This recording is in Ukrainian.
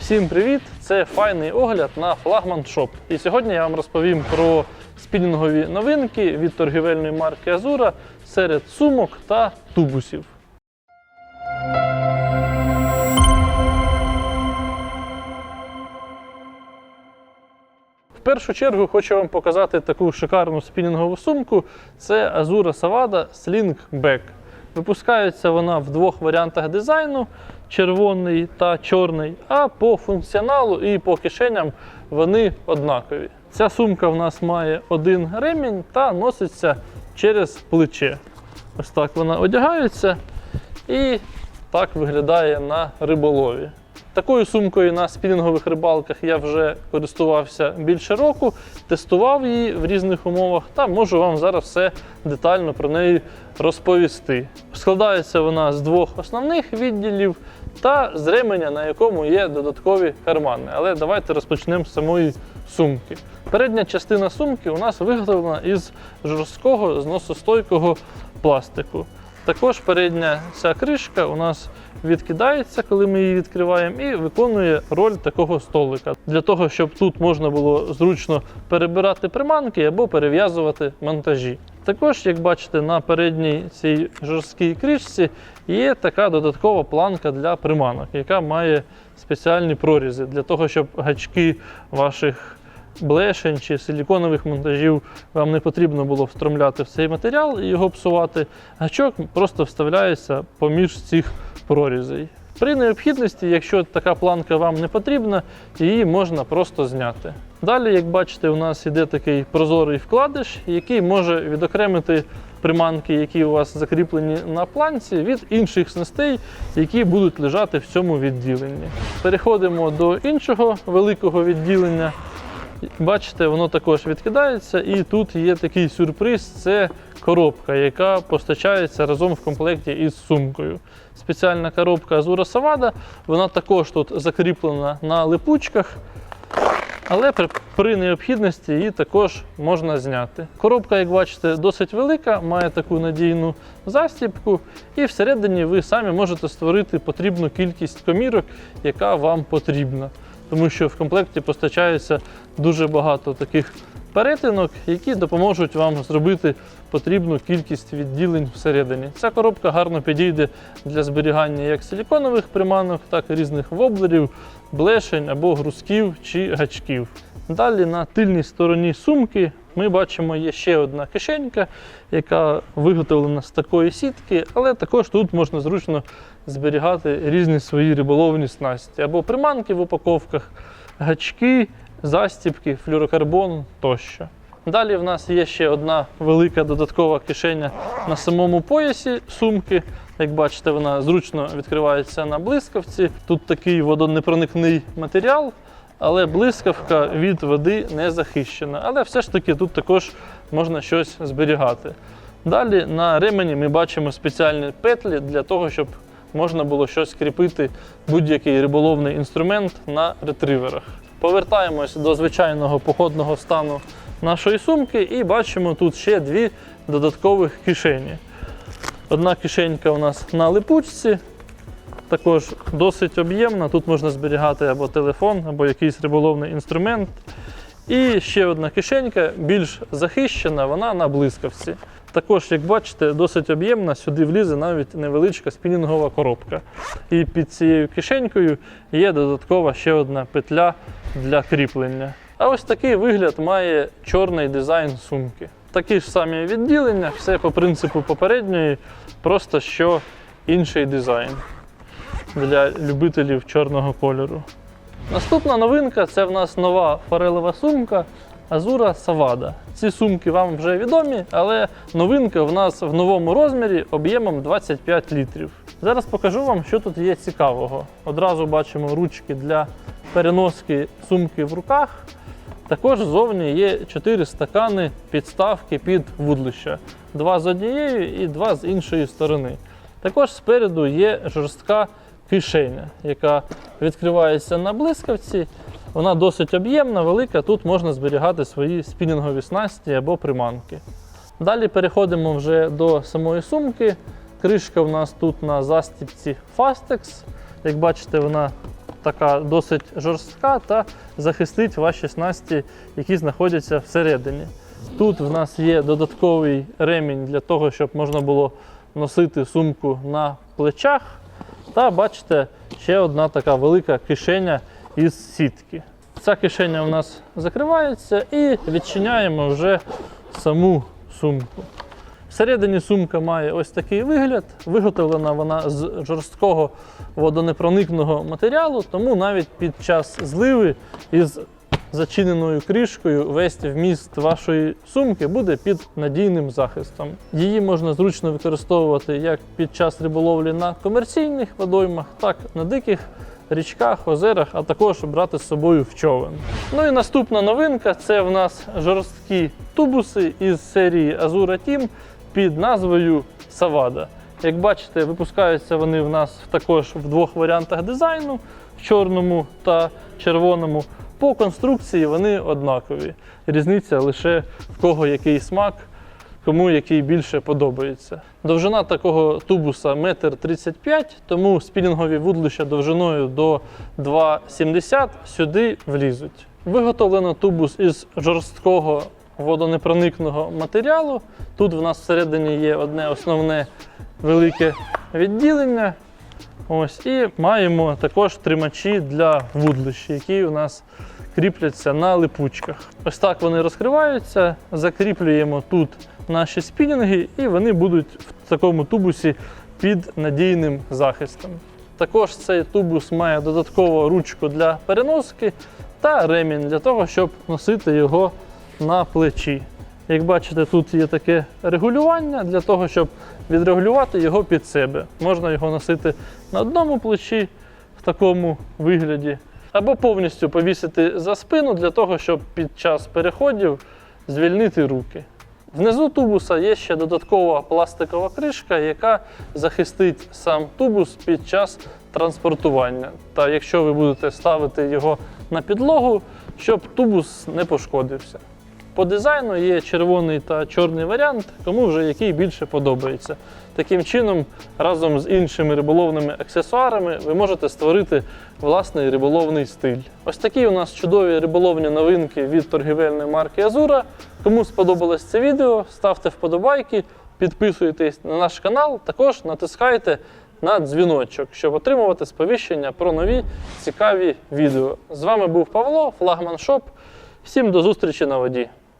Всім привіт! Це файний огляд на флагман шоп. І сьогодні я вам розповім про спінінгові новинки від торгівельної марки Азура серед сумок та тубусів. В першу чергу хочу вам показати таку шикарну спінінгову сумку. Це Azura Savada Sling Back. Випускається вона в двох варіантах дизайну: червоний та чорний. А по функціоналу і по кишеням вони однакові. Ця сумка в нас має один ремінь та носиться через плече. Ось так вона одягається і так виглядає на риболові. Такою сумкою на спінінгових рибалках я вже користувався більше року, тестував її в різних умовах та можу вам зараз все детально про неї розповісти. Складається вона з двох основних відділів та з ременя, на якому є додаткові кармани. Але давайте розпочнемо з самої сумки. Передня частина сумки у нас виготовлена із жорсткого зносостойкого пластику. Також передня ця кришка у нас відкидається, коли ми її відкриваємо, і виконує роль такого столика для того, щоб тут можна було зручно перебирати приманки або перев'язувати монтажі. Також, як бачите, на передній цій жорсткій кришці є така додаткова планка для приманок, яка має спеціальні прорізи для того, щоб гачки ваших блешень чи силіконових монтажів вам не потрібно було встромляти в цей матеріал і його псувати. Гачок просто вставляється поміж цих прорізей. При необхідності, якщо така планка вам не потрібна, її можна просто зняти. Далі, як бачите, у нас іде такий прозорий вкладиш, який може відокремити приманки, які у вас закріплені на планці, від інших снастей, які будуть лежати в цьому відділенні. Переходимо до іншого великого відділення. Бачите, воно також відкидається, і тут є такий сюрприз: це коробка, яка постачається разом в комплекті із сумкою. Спеціальна коробка Azura Savada, вона також тут закріплена на липучках, але при, необхідності її також можна зняти. Коробка, як бачите, досить велика, має таку надійну застібку, і всередині ви самі можете створити потрібну кількість комірок, яка вам потрібна тому що в комплекті постачається дуже багато таких перетинок, які допоможуть вам зробити потрібну кількість відділень всередині. Ця коробка гарно підійде для зберігання як силіконових приманок, так і різних воблерів, блешень або грузків чи гачків. Далі на тильній стороні сумки ми бачимо є ще одна кишенька, яка виготовлена з такої сітки, але також тут можна зручно зберігати різні свої риболовні снасті або приманки в упаковках, гачки, застібки, флюрокарбон тощо. Далі в нас є ще одна велика додаткова кишеня на самому поясі сумки. Як бачите, вона зручно відкривається на блискавці. Тут такий водонепроникний матеріал, але блискавка від води не захищена. Але все ж таки тут також можна щось зберігати. Далі на ремені ми бачимо спеціальні петлі для того, щоб можна було щось кріпити, будь-який риболовний інструмент на ретриверах. Повертаємось до звичайного походного стану нашої сумки і бачимо тут ще дві додаткових кишені. Одна кишенька у нас на липучці, також досить об'ємна. Тут можна зберігати або телефон, або якийсь риболовний інструмент. І ще одна кишенька, більш захищена, вона на блискавці. Також, як бачите, досить об'ємна, сюди влізе навіть невеличка спінінгова коробка. І під цією кишенькою є додаткова ще одна петля для кріплення. А ось такий вигляд має чорний дизайн сумки. Такі ж самі відділення, все по принципу попередньої, просто що інший дизайн для любителів чорного кольору. Наступна новинка це в нас нова форелева сумка Azura Savada. Ці сумки вам вже відомі, але новинка в нас в новому розмірі об'ємом 25 літрів. Зараз покажу вам, що тут є цікавого. Одразу бачимо ручки для переноски сумки в руках. Також ззовні є 4 стакани підставки під вудлища. Два з однієї і два з іншої сторони. Також спереду є жорстка кишеня, яка відкривається на блискавці. Вона досить об'ємна, велика. Тут можна зберігати свої спінінгові снасті або приманки. Далі переходимо вже до самої сумки. Кришка у нас тут на застібці Fastex. Як бачите, вона така досить жорстка та захистить ваші снасті, які знаходяться всередині. Тут в нас є додатковий ремінь для того, щоб можна було носити сумку на плечах. Та бачите, ще одна така велика кишеня із сітки. Ця кишеня у нас закривається і відчиняємо вже саму сумку. Всередині сумка має ось такий вигляд. Виготовлена вона з жорсткого водонепроникного матеріалу, тому навіть під час зливи із зачиненою кришкою весь вміст вашої сумки буде під надійним захистом. Її можна зручно використовувати як під час риболовлі на комерційних водоймах, так на диких річках, озерах, а також брати з собою в човен. Ну і наступна новинка це в нас жорсткі тубуси із серії Azura Team під назвою Savada. Як бачите, випускаються вони в нас також в двох варіантах дизайну в чорному та червоному. По конструкції вони однакові. Різниця лише в кого який смак, кому який більше подобається. Довжина такого тубуса 1,35 м, тому спінінгові вудлища довжиною до 2,70 сюди влізуть. Виготовлено тубус із жорсткого водонепроникного матеріалу. Тут в нас всередині є одне основне велике відділення. Ось, і маємо також тримачі для вудлищ, які у нас кріпляться на липучках. Ось так вони розкриваються, закріплюємо тут наші спінінги, і вони будуть в такому тубусі під надійним захистом. Також цей тубус має додаткову ручку для переноски та ремінь для того, щоб носити його на плечі. Як бачите, тут є таке регулювання для того, щоб відрегулювати його під себе. Можна його носити на одному плечі в такому вигляді, або повністю повісити за спину для того, щоб під час переходів звільнити руки. Внизу тубуса є ще додаткова пластикова кришка, яка захистить сам тубус під час транспортування. Та якщо ви будете ставити його на підлогу, щоб тубус не пошкодився. По дизайну є червоний та чорний варіант, кому вже який більше подобається. Таким чином, разом з іншими риболовними аксесуарами, ви можете створити власний риболовний стиль. Ось такі у нас чудові риболовні новинки від торгівельної марки Азура. Кому сподобалось це відео, ставте вподобайки, підписуйтесь на наш канал, також натискайте на дзвіночок, щоб отримувати сповіщення про нові цікаві відео. З вами був Павло, флагман Шоп. Всім до зустрічі на воді.